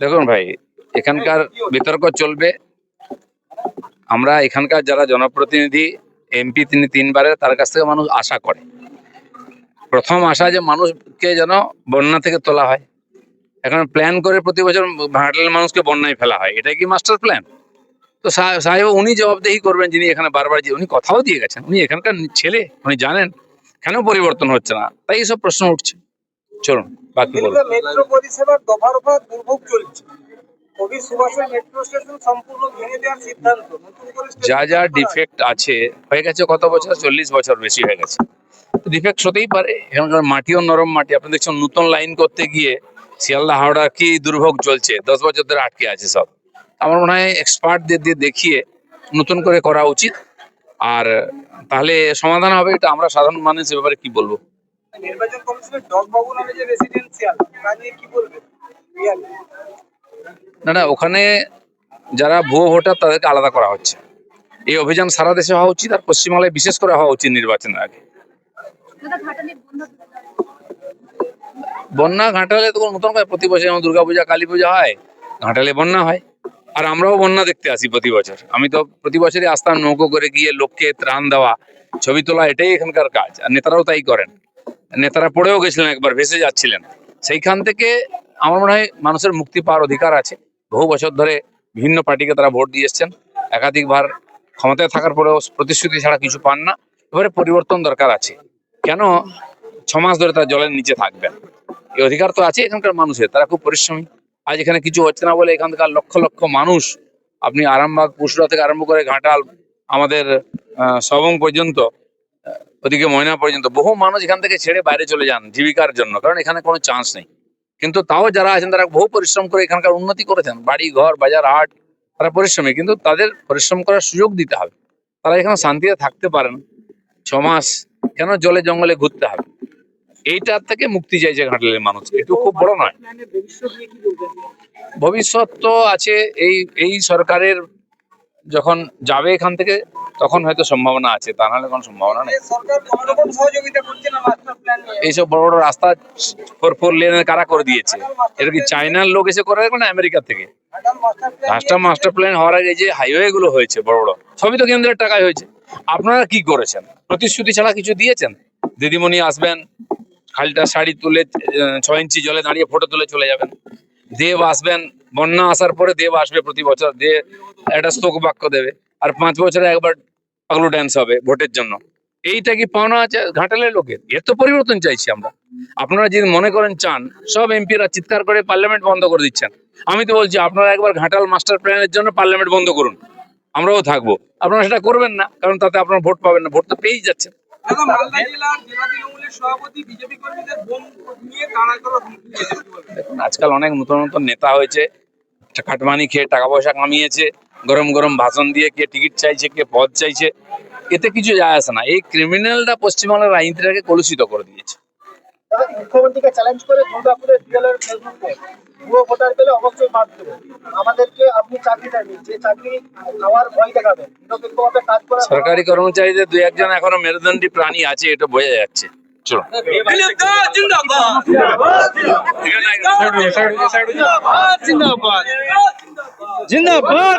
দেখুন ভাই এখানকার বিতর্ক চলবে। আমরা এখানকার যারা জনপ্রতিনিধি এমপি তিনি তিনবারের তার কাছ থেকে মানুষ আশা করে। প্রথম আশা যে মানুষকে যেন বন্যা থেকে তোলা হয়। এখন প্ল্যান করে প্রতি বছর ভাটালের মানুষকে বন্যায় ফেলা হয়। এটা কি মাস্টার প্ল্যান তো সাহেব উনি জবাবদেহি করবেন যিনি এখানে বারবার উনি কথাও দিয়ে গেছেন। উনি এখানকার ছেলে উনি জানেন কেন পরিবর্তন হচ্ছে না। তাই এইসব প্রশ্ন উঠছে। চলুন বাকি বলুন। মেট্রো পরিষেবার দফা দফা দুর্ভোগ চলছে। যা যা ডিফেক্ট আছে হয়ে গেছে কত বছর? চল্লিশ বছর বেশি হয়ে গেছে। ডিফেক্ট হতেই পারে। এখানকার মাটিও নরম মাটি। আপনি দেখছেন নতুন লাইন করতে গিয়ে শিয়ালদা হাওড়া কি দুর্ভোগ চলছে? দশ বছর ধরে আটকে আছে সব। আমার মনে হয় এক্সপার্টদের দিয়ে দেখিয়ে নতুন করে করা উচিত। আর তাহলে সমাধান হবে এটা আমরা সাধারণ মানুষ এ ব্যাপারে কি বলব? নির্বাচন কমিশনের ডগবাবু নামে যে রেসিডেন্সিয়াল তা নিয়ে কি বলবেন না না ওখানে যারা ভুয়ো ভোটার তাদেরকে আলাদা করা হচ্ছে। এই অভিযান সারা দেশে হওয়া উচিত আর পশ্চিমবাংলায় বিশেষ করে হওয়া উচিত নির্বাচনের আগে। বন্যা ঘাটালে তো নতুন করে প্রতি বছর যেমন দুর্গাপূজা কালী পূজা হয় ঘাটালে বন্যা হয়। আর আমরাও বন্যা দেখতে আসি প্রতি বছর। আমি তো প্রতি বছরই আসতাম নৌকো করে গিয়ে লোককে ত্রাণ দেওয়া, ছবি তোলা, এটাই এখানকার কাজ। আর নেতারাও তাই করেন। নেতারা পড়েও গেছিলেন একবার, ভেসে যাচ্ছিলেন। সেইখান থেকে আমার মনে হয় মানুষের মুক্তি পাওয়ার অধিকার আছে। বহু বছর ধরে বিভিন্ন পার্টিকে তারা ভোট দিয়ে এসছেন। একাধিকবার ক্ষমতায় থাকার পরেও প্রতিশ্রুতি ছাড়া কিছু পান না। এবারে পরিবর্তন দরকার আছে। কেন? ছমাস ধরে তারা জলের নিচে থাকবেন। এই অধিকার তো আছে এখানকার মানুষের, তারা খুব পরিশ্রমী। আজ এখানে কিছু হচ্ছে না বলে এখানকার লক্ষ লক্ষ মানুষ, আপনি আরামবাগ পুসরা থেকে আরম্ভ করে ঘাটাল, আমাদের সবং পর্যন্ত ওদিকে ময়না পর্যন্ত, বহু মানুষ এখান থেকে ছেড়ে বাইরে চলে যান জীবিকার জন্য, কারণ এখানে কোনো চান্স নেই। কিন্তু তাও যারা আছেন, তারা বহু পরিশ্রম করে এখানকার উন্নতি করেছেন বাড়ি ঘর, বাজার, হাট, তারা পরিশ্রমী, কিন্তু তাদের পরিশ্রম করার সুযোগ দিতে হবে। তারা এখানে শান্তিতে থাকতে পারেন ছ মাস কেন জলে জঙ্গলে ঘুরতে হবে? এইটার থেকে মুক্তি চাইছে ঘাটালের মানুষ। একটু খুব বড় নয়। ভবিষ্যৎ তো আছে, এই এই সরকারের যখন যাবে এখান থেকে, তখন হয়তো সম্ভাবনা আছে, তা নাহলে কোনো সম্ভাবনা নেই। এইসব বড় বড় রাস্তা ফোর ফোর লেনের কারা করে দিয়েছে? এটা কি চায়নার লোক এসে করে না আমেরিকা থেকে? রাস্তা মাস্টার প্ল্যান হওয়ার আগে যে হাইওয়ে গুলো হয়েছে বড় বড়, সবই তো কেন্দ্রের টাকায় হয়েছে। আপনারা কি করেছেন? প্রতিশ্রুতি ছাড়া কিছু দিয়েছেন? দিদিমণি আসবেন খালটা শাড়ি তুলে ছয় ইঞ্চি জলে দাঁড়িয়ে ফটো তুলে চলে যাবেন। দেব আসবেন, বন্যা আসার পরে দেব আসবে প্রতি বছর। দিয়ে একটা স্তোক বাক্য দেবে। আর পাঁচ বছরে একবার পাগলু ড্যান্স হবে ভোটের জন্য। এইটা কি পাওনা আছে ঘাটালের লোকের? এর তো পরিবর্তন চাইছি আমরা। আপনারা যদি মনে করেন চান, সব এমপিরা চিৎকার করে পার্লামেন্ট বন্ধ করে দিচ্ছেন। আমি তো বলছি, আপনারা একবার ঘাটাল মাস্টার প্ল্যানের জন্য পার্লামেন্ট বন্ধ করুন। আমরাও থাকব। আপনারা সেটা করবেন না, কারণ তাতে আপনারা ভোট পাবেন না। ভোট তো পেয়েই যাচ্ছেন। দেখুন আজকাল অনেক নতুন নতুন নেতা হয়েছে। খাটমানি খেয়ে টাকা পয়সা কামিয়েছে গরম গরম ভাষণ দিয়ে কে টিকিট চাইছে কে পদ চাইছে। এতে কিছু যায় আসে না। এই ক্রিমিনালটা পশ্চিমবাংলার রাজনীতিটাকে কলুষিত করে দিয়েছে। মুখ্যমন্ত্রীকে চ্যালেঞ্জ করে দুর্গাপুরের ফেসবুকে ভুয়ো ভোটার পেলে অবশ্যই বাদ দেবো। আমাদেরকে আপনি চাকরি দেননি যে চাকরি খাওয়ার ভয় দেখাবেন নিরপেক্ষভাবে কাজ করা সরকারি কর্মচারীদের দু একজন এখনও মেরুদণ্ডী প্রাণী আছে এটা বোঝা যাচ্ছে। চলো জিন্দাবাদ। জিন্দাবাদ।